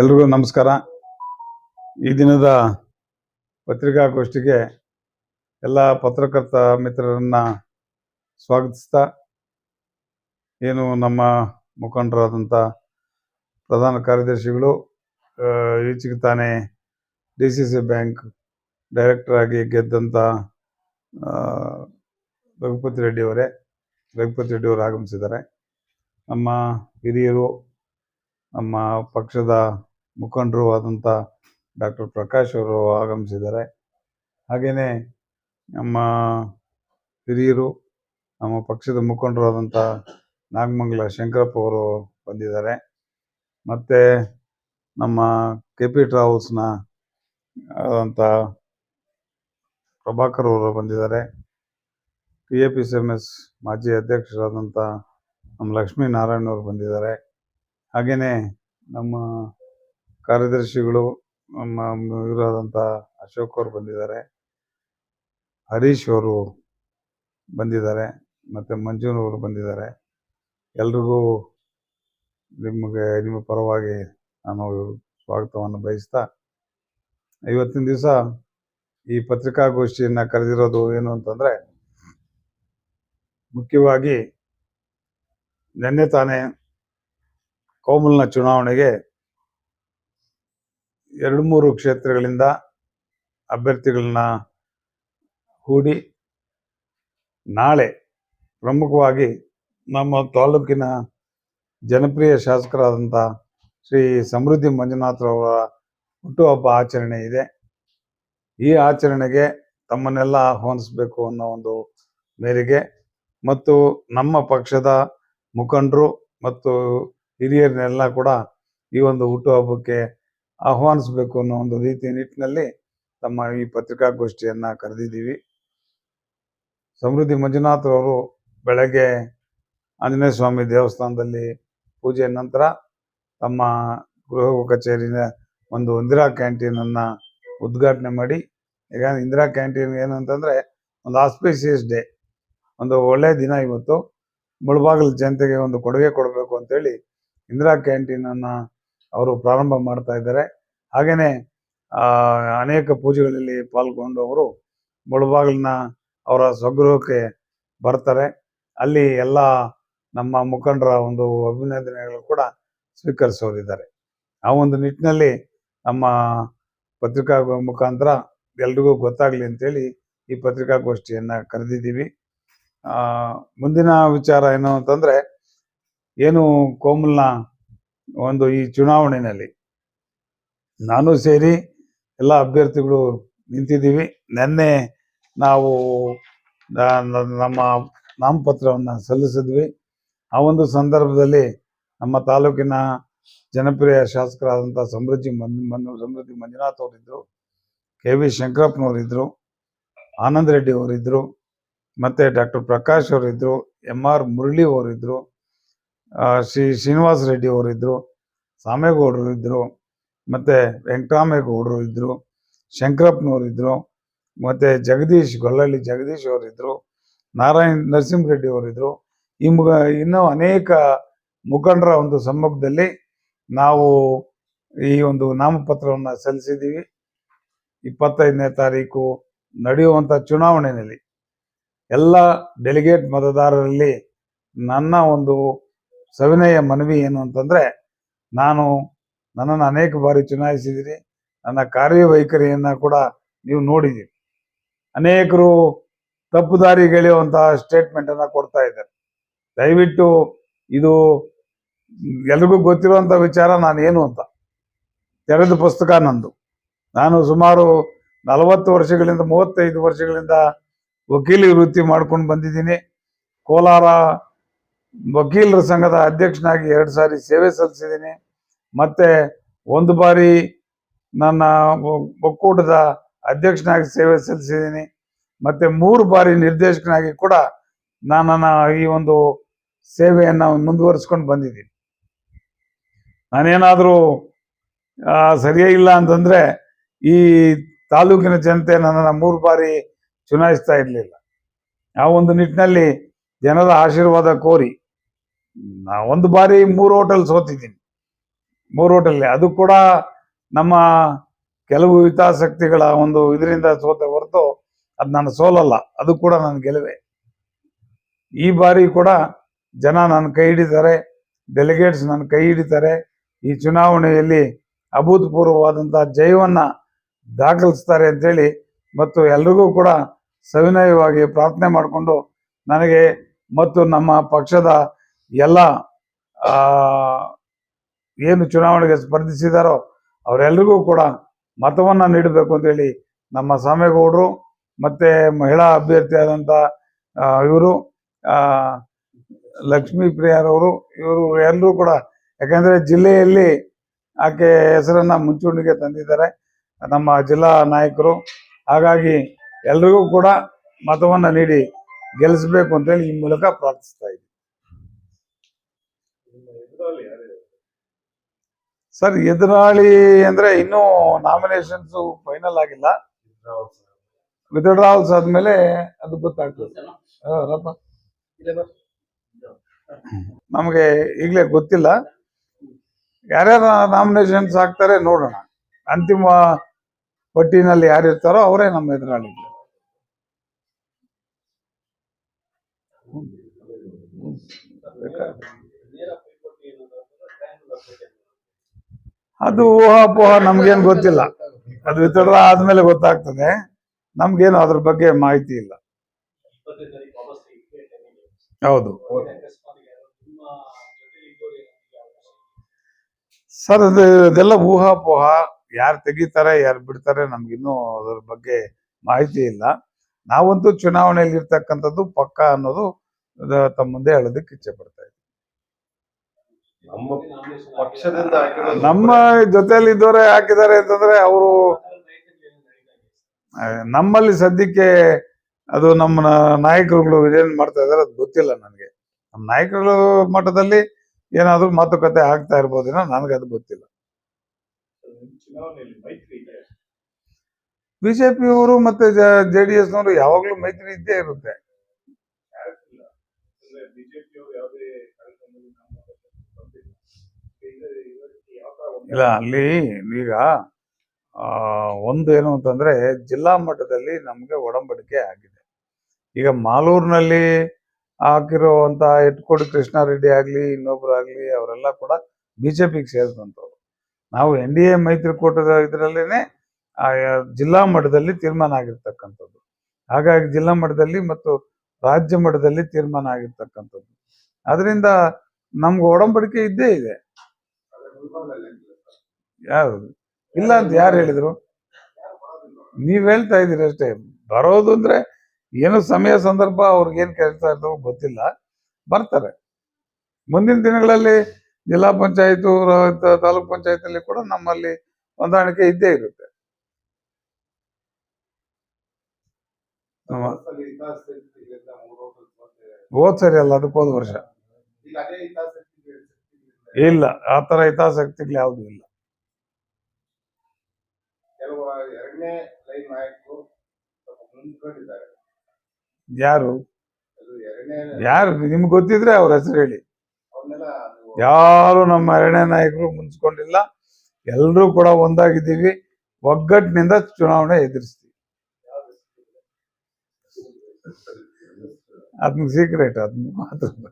ಎಲ್ರಿಗೂ ನಮಸ್ಕಾರ. ಈ ದಿನದ ಪತ್ರಿಕಾಗೋಷ್ಠಿಗೆ ಎಲ್ಲ ಪತ್ರಕರ್ತ ಮಿತ್ರರನ್ನ ಸ್ವಾಗತಿಸ್ತಾ, ಏನು ನಮ್ಮ ಮುಖಂಡರಾದಂಥ ಪ್ರಧಾನ ಕಾರ್ಯದರ್ಶಿಗಳು ಈಚೆಗೆ ತಾನೇ D C C bank director ಆಗಿ ಗೆದ್ದಂಥ ರಘುಪತಿ ರೆಡ್ಡಿಯವರೇ ರಘುಪತಿ ರೆಡ್ಡಿಯವರು ಆಗಮಿಸಿದ್ದಾರೆ. ನಮ್ಮ ಹಿರಿಯರು ನಮ್ಮ ಪಕ್ಷದ ಮುಖಂಡರು ಆದಂಥ ಡಾಕ್ಟರ್ ಪ್ರಕಾಶ್ ಅವರು ಆಗಮಿಸಿದ್ದಾರೆ. ಹಾಗೆಯೇ ನಮ್ಮ ಹಿರಿಯರು, ನಮ್ಮ ಪಕ್ಷದ ಮುಖಂಡರು ಆದಂಥ ನಾಗಮಂಗಲ ಶಂಕರಪ್ಪ ಅವರು ಬಂದಿದ್ದಾರೆ. ಮತ್ತು ನಮ್ಮ ಕೆ ಪಿ ಟ್ರಾವೆಲ್ಸ್ನ ಆದಂಥ ಪ್ರಭಾಕರ್ ಅವರು ಬಂದಿದ್ದಾರೆ. P A P C M S ಮಾಜಿ ಅಧ್ಯಕ್ಷರಾದಂಥ ನಮ್ಮ ಲಕ್ಷ್ಮೀ ನಾರಾಯಣ ಅವರು ಬಂದಿದ್ದಾರೆ. ಹಾಗೆಯೇ ನಮ್ಮ ಕಾರ್ಯದರ್ಶಿಗಳು, ನಮ್ಮ ಇವರಾದಂಥ ಅಶೋಕ್ ಅವರು ಬಂದಿದ್ದಾರೆ, ಹರೀಶ್ ಅವರು ಬಂದಿದ್ದಾರೆ, ಮತ್ತು ಮಂಜುನವರು ಬಂದಿದ್ದಾರೆ. ಎಲ್ರಿಗೂ ನಿಮಗೆ, ನಿಮ್ಮ ಪರವಾಗಿ ನಾನು ಸ್ವಾಗತವನ್ನು ಬಯಸ್ತಾ, ಇವತ್ತಿನ ದಿವಸ ಈ ಪತ್ರಿಕಾಗೋಷ್ಠಿಯನ್ನು ಕರೆದಿರೋದು ಏನು ಅಂತಂದರೆ, ಮುಖ್ಯವಾಗಿ ನಿನ್ನೆ ತಾನೇ ಕೋಮಲ್ನ ಚುನಾವಣೆಗೆ ಎರಡು ಮೂರು ಕ್ಷೇತ್ರಗಳಿಂದ ಅಭ್ಯರ್ಥಿಗಳನ್ನ ಹೂಡಿ ನಾಳೆ ಪ್ರಮುಖವಾಗಿ ನಮ್ಮ ತಾಲೂಕಿನ ಜನಪ್ರಿಯ ಶಾಸಕರಾದಂಥ ಶ್ರೀ ಸಮೃದ್ಧಿ ಮಂಜುನಾಥ್ರವರ ಹುಟ್ಟುಹಬ್ಬ ಆಚರಣೆ ಇದೆ. ಈ ಆಚರಣೆಗೆ ತಮ್ಮನ್ನೆಲ್ಲ ಆಹ್ವಾನಿಸಬೇಕು ಅನ್ನೋ ಒಂದು ಮೇರೆಗೆ ಮತ್ತು ನಮ್ಮ ಪಕ್ಷದ ಮುಖಂಡರು ಮತ್ತು ಹಿರಿಯರನ್ನೆಲ್ಲ ಕೂಡ ಈ ಒಂದು ಹುಟ್ಟುಹಬ್ಬಕ್ಕೆ ಆಹ್ವಾನಿಸಬೇಕು ಅನ್ನೋ ಒಂದು ರೀತಿಯ ನಿಟ್ಟಿನಲ್ಲಿ ತಮ್ಮ ಈ ಪತ್ರಿಕಾಗೋಷ್ಠಿಯನ್ನು ಕರೆದಿದ್ದೀವಿ. ಸಮೃದ್ಧಿ ಮಂಜುನಾಥರವರು ಬೆಳಗ್ಗೆ ಆಂಜನೇಯ ಸ್ವಾಮಿ ದೇವಸ್ಥಾನದಲ್ಲಿ ಪೂಜೆಯ ನಂತರ ತಮ್ಮ ಗೃಹ ಕಚೇರಿನ ಒಂದು ಇಂದಿರಾ ಕ್ಯಾಂಟೀನನ್ನು ಉದ್ಘಾಟನೆ ಮಾಡಿ, ಈಗ ಇಂದಿರಾ ಕ್ಯಾಂಟೀನ್ ಏನಂತಂದರೆ ಒಂದು ಆಸ್ಪೀಸಿಯಸ್ ಡೇ, ಒಂದು ಒಳ್ಳೆಯ ದಿನ ಇವತ್ತು. ಮುಳಬಾಗಿಲು ಜನತೆಗೆ ಒಂದು ಕೊಡುಗೆ ಕೊಡಬೇಕು ಅಂತೇಳಿ ಇಂದಿರಾ ಕ್ಯಾಂಟೀನ್ ಅನ್ನ ಅವರು ಪ್ರಾರಂಭ ಮಾಡ್ತಾ ಇದ್ದಾರೆ. ಹಾಗೇನೆ ಅನೇಕ ಪೂಜೆಗಳಲ್ಲಿ ಪಾಲ್ಗೊಂಡು ಅವರು ಮುಳಬಾಗಿಲಿನ ಅವರ ಸ್ವಗೃಹಕ್ಕೆ ಬರ್ತಾರೆ. ಅಲ್ಲಿ ಎಲ್ಲ ನಮ್ಮ ಮುಖಂಡರ ಒಂದು ಅಭಿನಂದನೆಗಳು ಕೂಡ ಸ್ವೀಕರಿಸೋರಿದ್ದಾರೆ ಆ ಒಂದು ನಿಟ್ಟಿನಲ್ಲಿ ನಮ್ಮ ಪತ್ರಿಕಾ ಮುಖಾಂತರ ಎಲ್ರಿಗೂ ಗೊತ್ತಾಗ್ಲಿ ಅಂತೇಳಿ ಈ ಪತ್ರಿಕಾಗೋಷ್ಠಿಯನ್ನ ಕರೆದಿದ್ದೀವಿ. ಆ, ಮುಂದಿನ ವಿಚಾರ ಏನು ಅಂತಂದ್ರೆ ಏನು ಕೋಮಲ್ನ ಒಂದು ಈ ಚುನಾವಣೆಯಲ್ಲಿ ನಾನು ಸೇರಿ ಎಲ್ಲ ಅಭ್ಯರ್ಥಿಗಳು ನಿಂತಿದ್ದೀವಿ. ನಿನ್ನೆ ನಾವು ನಮ್ಮ ನಾಮಪತ್ರವನ್ನು ಸಲ್ಲಿಸಿದ್ವಿ. ಆ ಒಂದು ಸಂದರ್ಭದಲ್ಲಿ ನಮ್ಮ ತಾಲೂಕಿನ ಜನಪ್ರಿಯ ಶಾಸಕರಾದಂಥ ಸಮೃದ್ಧಿ ಮನ್ ಸಮೃದ್ಧಿ ಮಂಜುನಾಥ್ ಅವರಿದ್ದರು ಕೆ ವಿ ಶಂಕರಪ್ಪನವರಿದ್ದರು ಆನಂದ್ ರೆಡ್ಡಿ ಅವರಿದ್ದರು ಮತ್ತು ಡಾಕ್ಟರ್ ಪ್ರಕಾಶ್ ಅವರಿದ್ದರು ಎಂ ಆರ್ ಮುರಳಿ ಅವರಿದ್ದರು ಶ್ರೀ ಶ್ರೀನಿವಾಸ್ ರೆಡ್ಡಿ ಅವರಿದ್ದರು ಸಾಮೇಗೌಡರು ಇದ್ದರು ಮತ್ತು ವೆಂಕಟರಾಮೇಗೌಡರು ಇದ್ದರು ಶಂಕರಪ್ಪನವರು ಇದ್ದರು ಮತ್ತು ಜಗದೀಶ್, ಗೊಲ್ಲಳ್ಳಿ ಜಗದೀಶ್ ಅವರಿದ್ದರು ನಾರಾಯಣ್ ನರಸಿಂಹ ರೆಡ್ಡಿ ಅವರಿದ್ದರು ಈ ಮುಗ, ಇನ್ನೂ ಅನೇಕ ಮುಖಂಡರ ಒಂದು ಸಮ್ಮುಖದಲ್ಲಿ ನಾವು ಈ ಒಂದು ನಾಮಪತ್ರವನ್ನು ಸಲ್ಲಿಸಿದ್ದೀವಿ. ಇಪ್ಪತ್ತೈದನೇ ತಾರೀಕು ನಡೆಯುವಂಥ ಚುನಾವಣೆಯಲ್ಲಿ ಎಲ್ಲ ಡೆಲಿಗೇಟ್ ಮತದಾರರಲ್ಲಿ ನನ್ನ ಒಂದು ಸವಿನಯ ಮನವಿ ಏನು ಅಂತಂದ್ರೆ, ನಾನು ನನ್ನನ್ನು ಅನೇಕ ಬಾರಿ ಚುನಾಯಿಸಿದ್ದೀರಿ ನನ್ನ ಕಾರ್ಯವೈಖರಿಯನ್ನ ಕೂಡ ನೀವು ನೋಡಿದ್ದೀರಿ ಅನೇಕರು ತಪ್ಪು ದಾರಿಗೆಳೆಯುವಂತಹ ಸ್ಟೇಟ್ಮೆಂಟ್ ಅನ್ನ ಕೊಡ್ತಾ ಇದ್ದಾರೆ. ದಯವಿಟ್ಟು ಇದು ಎಲ್ರಿಗೂ ಗೊತ್ತಿರುವಂತ ವಿಚಾರ ನಾನೇನು ಅಂತ. ತೆರೆದ ಪುಸ್ತಕ ನಂದು. ನಾನು ಸುಮಾರು ನಲವತ್ತು ವರ್ಷಗಳಿಂದ, ಮೂವತ್ತೈದು ವರ್ಷಗಳಿಂದ ವಕೀಲಿ ವೃತ್ತಿ ಮಾಡ್ಕೊಂಡು ಬಂದಿದ್ದೀನಿ. ಕೋಲಾರ ವಕೀಲರ ಸಂಘದ ಅಧ್ಯಕ್ಷನಾಗಿ ಎರಡು ಸಾರಿ ಸೇವೆ ಸಲ್ಲಿಸಿದ್ದೀನಿ. ಮತ್ತೆ ಒಂದು ಬಾರಿ ನನ್ನ ಒಕ್ಕೂಟದ ಅಧ್ಯಕ್ಷನಾಗಿ ಸೇವೆ ಸಲ್ಲಿಸಿದ್ದೀನಿ. ಮತ್ತೆ ಮೂರು ಬಾರಿ ನಿರ್ದೇಶಕನಾಗಿ ಕೂಡ ನಾನು ಈ ಒಂದು ಸೇವೆಯನ್ನು ಮುಂದುವರಿಸ್ಕೊಂಡು ಬಂದಿದ್ದೀನಿ. ನಾನೇನಾದರೂ ಸರಿಯೇ ಇಲ್ಲ ಅಂತಂದ್ರೆ ಈ ತಾಲೂಕಿನ ಜನತೆ ನನ್ನನ್ನು ಮೂರು ಬಾರಿ ಚುನಾಯಿಸ್ತಾ ಇರಲಿಲ್ಲ. ಆ ಒಂದು ನಿಟ್ಟಿನಲ್ಲಿ ಜನರ ಆಶೀರ್ವಾದ ಕೋರಿ ಒಂದು ಬಾರಿ ಮೂರು ಹೋಟೆಲ್ ಸೋತಿದ್ದೀನಿ ಮೂರು ಹೋಟೆಲ್ ಅದು ಕೂಡ ನಮ್ಮ ಕೆಲವು ಹಿತಾಸಕ್ತಿಗಳ ಒಂದು ಇದರಿಂದ ಸೋತೆ ಹೊರತು ಅದು ನನ್ನ ಸೋಲಲ್ಲ. ಅದು ಕೂಡ ನನ್ನ ಗೆಲುವೆ. ಈ ಬಾರಿ ಕೂಡ ಜನ ನನ್ನ ಕೈ ಹಿಡಿತಾರೆ. ಡೆಲಿಗೇಟ್ಸ್ ನನ್ನ ಕೈ ಹಿಡಿತಾರೆ. ಈ ಚುನಾವಣೆಯಲ್ಲಿ ಅಭೂತಪೂರ್ವವಾದಂತಹ ಜಯವನ್ನ ದಾಖಲಿಸ್ತಾರೆ ಅಂತೇಳಿ ಮತ್ತು ಎಲ್ರಿಗೂ ಕೂಡ ಸವಿನಯವಾಗಿ ಪ್ರಾರ್ಥನೆ ಮಾಡಿಕೊಂಡು ನನಗೆ ಮತ್ತು ನಮ್ಮ ಪಕ್ಷದ ಎಲ್ಲ ಏನು ಚುನಾವಣೆಗೆ ಸ್ಪರ್ಧಿಸಿದಾರೋ ಅವರೆಲ್ಲರಿಗೂ ಕೂಡ ಮತವನ್ನು ನೀಡಬೇಕು ಅಂತೇಳಿ ನಮ್ಮ ಸಾಮೇಗೌಡರು ಮತ್ತು ಮಹಿಳಾ ಅಭ್ಯರ್ಥಿಯಾದಂಥ ಇವರು ಲಕ್ಷ್ಮೀ ಪ್ರಿಯಾರವರು ಇವರು ಎಲ್ಲರೂ ಕೂಡ, ಯಾಕೆಂದರೆ ಜಿಲ್ಲೆಯಲ್ಲಿ ಆಕೆ ಹೆಸರನ್ನು ಮುಂಚೂಣಿಗೆ ತಂದಿದ್ದಾರೆ. ನಮ್ಮ ಜಿಲ್ಲಾ ನಾಯಕರು, ಹಾಗಾಗಿ ಎಲ್ರಿಗೂ ಕೂಡ ಮತವನ್ನು ನೀಡಿ ಗೆಲ್ಲಿಸಬೇಕು ಅಂತೇಳಿ ಈ ಮೂಲಕ ಪ್ರಾರ್ಥಿಸ್ತಾ ಇದ್ದೀನಿ. ಸರ್ ಎದುರಾಳಿ ಅಂದ್ರೆ ಇನ್ನೂ ನಾಮಿನೇಷನ್ಸ್ ಫೈನಲ್ ಆಗಿಲ್ಲ. ವಿತ್ಡ್ರಾವಲ್ಸ್ ಆದ್ಮೇಲೆ ಅದು ಗೊತ್ತಾಗ್ತದೆ. ನಮಗೆ ಈಗಲೇ ಗೊತ್ತಿಲ್ಲ. ಯಾರ್ಯಾರು ನಾಮಿನೇಷನ್ಸ್ ಹಾಕ್ತಾರೆ ನೋಡೋಣ. ಅಂತಿಮ ಪಟ್ಟಿನಲ್ಲಿ ಯಾರಿರ್ತಾರೋ ಅವರೇ ನಮ್ಮ ಎದುರಾಳಿ. ಅದು ಊಹಾಪೋಹ ನಮ್ಗೇನ್ ಗೊತ್ತಿಲ್ಲ. ಅದು ವಿತಡ್ರ ಆದ್ಮೇಲೆ ಗೊತ್ತಾಗ್ತದೆ. ನಮ್ಗೇನು ಅದ್ರ ಬಗ್ಗೆ ಮಾಹಿತಿ ಇಲ್ಲ. ಹೌದು. ಸರ್ ಅದು ಇದೆಲ್ಲ ಊಹಾಪೋಹ ಯಾರು ತೆಗಿತಾರೆ, ಯಾರು ಬಿಡ್ತಾರೆ ನಮ್ಗಿನ್ನೂ ಅದ್ರ ಬಗ್ಗೆ ಮಾಹಿತಿ ಇಲ್ಲ. ನಾವಂತೂ ಚುನಾವಣೆಯಲ್ಲಿ ಇರ್ತಕ್ಕಂಥದ್ದು ಪಕ್ಕ ಅನ್ನೋದು ತಮ್ಮ ಮುಂದೆ ಹೇಳೋದಕ್ಕೆ ಇಚ್ಛೆ ಪಡ್ತಾ ನಮ್ಮ ಜೊತೆಯಲ್ಲಿ ಇದ್ದವರೇ ಹಾಕಿದ್ದಾರೆ ಅಂತಂದ್ರೆ ಅವರು ನಮ್ಮಲ್ಲಿ ಸದ್ಯಕ್ಕೆ ಅದು ನಮ್ಮ ನಾಯಕರುಗಳು ಏನ್ ಮಾಡ್ತಾ ಇದಾರೆ ಅದು ಗೊತ್ತಿಲ್ಲ ನನಗೆ. ನಮ್ಮ ನಾಯಕರುಗಳ ಮಟ್ಟದಲ್ಲಿ ಏನಾದ್ರೂ ಮಾತುಕತೆ ಆಗ್ತಾ ಇರ್ಬೋದೇನೋ ನನಗೆ ಅದು ಗೊತ್ತಿಲ್ಲ. ಬಿಜೆಪಿಯವರು ಮತ್ತೆ ಜೆ ಡಿ ಎಸ್ನವರು ಯಾವಾಗ್ಲೂ ಮೈತ್ರಿ ಇದ್ದೇ ಇರುತ್ತೆ ಯಾರಿಲ್ಲ ಅಂದ್ರೆ ಬಿಜೆಪಿ ಅವರು ಯಾವುದೇ ಕಾರ್ಯಕ್ರಮದಲ್ಲಿ ನಮ್ಮ ಪಕ್ಷಕ್ಕೆ ಬಂದಿಲ್ಲ. ಇದು ಇವರಿಗೆ ಯಾವ ತರ ಒಂದು ಇಲ್ಲ ಅಲ್ಲಿ ಈಗ ಆ, ಒಂದು ಏನು ಅಂತಂದ್ರೆ ಜಿಲ್ಲಾ ಮಟ್ಟದಲ್ಲಿ ನಮಗೆ ಒಡಂಬಡಿಕೆ ಆಗಿದೆ. ಈಗ ಮಾಲೂರಿನಲ್ಲಿ ಹಾಕಿರುವಂತ ಎಟ್ಕೋಡಿ ಕೃಷ್ಣಾರೆಡ್ಡಿ ಆಗ್ಲಿ ಇನ್ನೊಬ್ರಾಗ್ಲಿ ಅವರೆಲ್ಲ ಕೂಡ ಬಿಜೆಪಿಗೆ ಸೇರಿದಂಥವ್ರು. ನಾವು ಎನ್ ಡಿ ಎ ಮೈತ್ರಿಕೂಟದ ಇದರಲ್ಲೇನೆ ಜಿಲ್ಲಾ ಮಟ್ಟದಲ್ಲಿ ತೀರ್ಮಾನ ಆಗಿರ್ತಕ್ಕಂಥದ್ದು. ಹಾಗಾಗಿ ಜಿಲ್ಲಾ ಮಟ್ಟದಲ್ಲಿ ಮತ್ತು ರಾಜ್ಯ ಮಟ್ಟದಲ್ಲಿ ತೀರ್ಮಾನ ಆಗಿರ್ತಕ್ಕಂಥದ್ದು. ಅದರಿಂದ ನಮ್ಗೆ ಒಡಂಬಡಿಕೆ ಇದ್ದೇ ಇದೆ. ಯಾರು? ಇಲ್ಲ ಅಂತ ಯಾರು ಹೇಳಿದ್ರು? ನೀವ್ ಹೇಳ್ತಾ ಇದ್ದೀರಿ ಅಷ್ಟೇ. ಬರೋದು ಅಂದ್ರೆ ಏನು ಸಮಯ ಸಂದರ್ಭ ಅವ್ರಿಗೇನ್ ಕೆಲಸ ಇರ್ತವೋ ಗೊತ್ತಿಲ್ಲ. ಬರ್ತಾರೆ. ಮುಂದಿನ ದಿನಗಳಲ್ಲಿ ಜಿಲ್ಲಾ ಪಂಚಾಯತ್ ತಾಲೂಕ್ ಪಂಚಾಯತ್ ಅಲ್ಲಿ ಕೂಡ ನಮ್ಮಲ್ಲಿ ಹೊಂದಾಣಿಕೆ ಇದ್ದೇ ಇರುತ್ತೆ. ಹೋದ್ ಸರಿ ಅಲ್ಲ ಅದಕ್ಕೆ ಹೋದ ವರ್ಷ. ಇಲ್ಲ ಆ ತರ ಹಿತಾಸಕ್ತಿಗಳು ಯಾವ್ದು ಇಲ್ಲ. ಯಾರು? ಯಾರು? ನಿಮ್ಗೆ ಗೊತ್ತಿದ್ರೆ ಅವ್ರ ಹೆಸರು ಹೇಳಿ. ಯಾರು ನಮ್ಮ ಎರಡನೇ ನಾಯಕರು ಮುಂಚ್ಕೊಂಡಿಲ್ಲ. ಎಲ್ಲರೂ ಕೂಡ ಒಂದಾಗಿದ್ದೀವಿ. ಒಗ್ಗಟ್ಟಿನಿಂದ ಚುನಾವಣೆ ಎದುರಿಸ್ತೀವಿ. ಅದನ್ನ ಸೀಕ್ರೆಟ್ ಅದನ್ನ ಮಾತ್ರ.